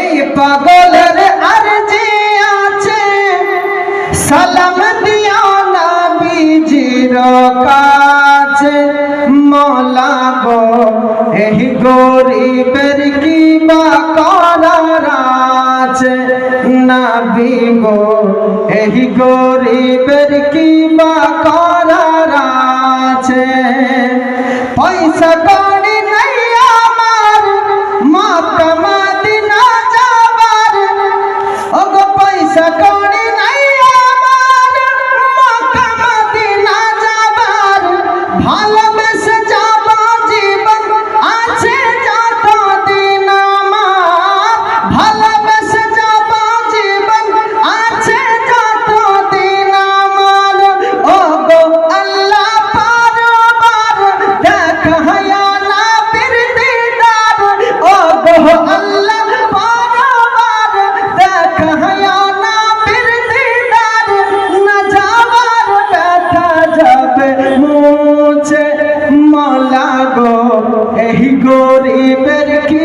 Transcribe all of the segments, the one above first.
এই পাগলের আরজি আছে। সালাম দিয়া না বিজির কাছে। মলা গো, এই গরিবের কি বা করার আছে। না বিগো এই গরিবের কি বা করার আছে। পয়সা começar. হইবেন কি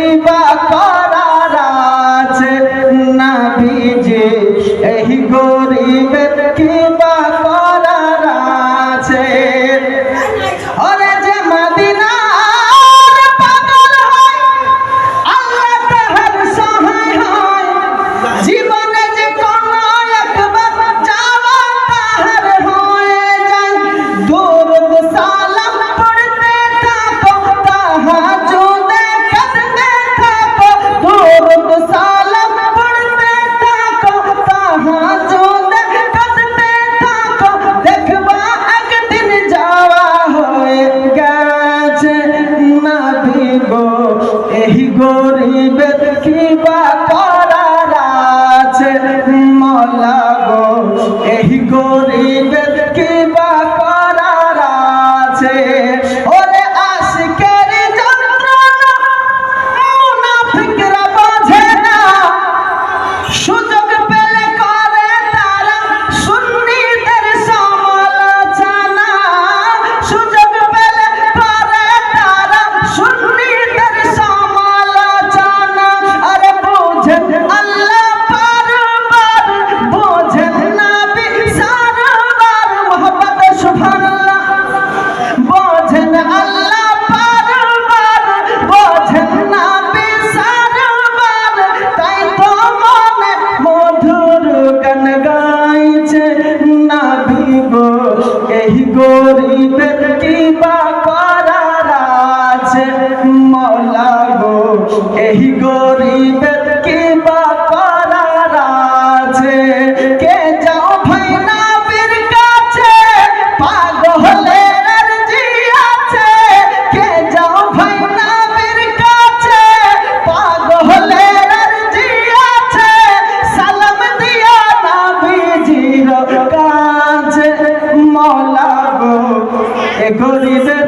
গরিবের কি বা করার আছে, মলা গো এই গরিবের কি বা করার আছে। কে যাও ভাই না বীর কাছে, পাগলের জি আছে। কে যাও ভাই না বীর কাছে, পাগলের জি আছে। সালাম দিয়া না বিজির করিতে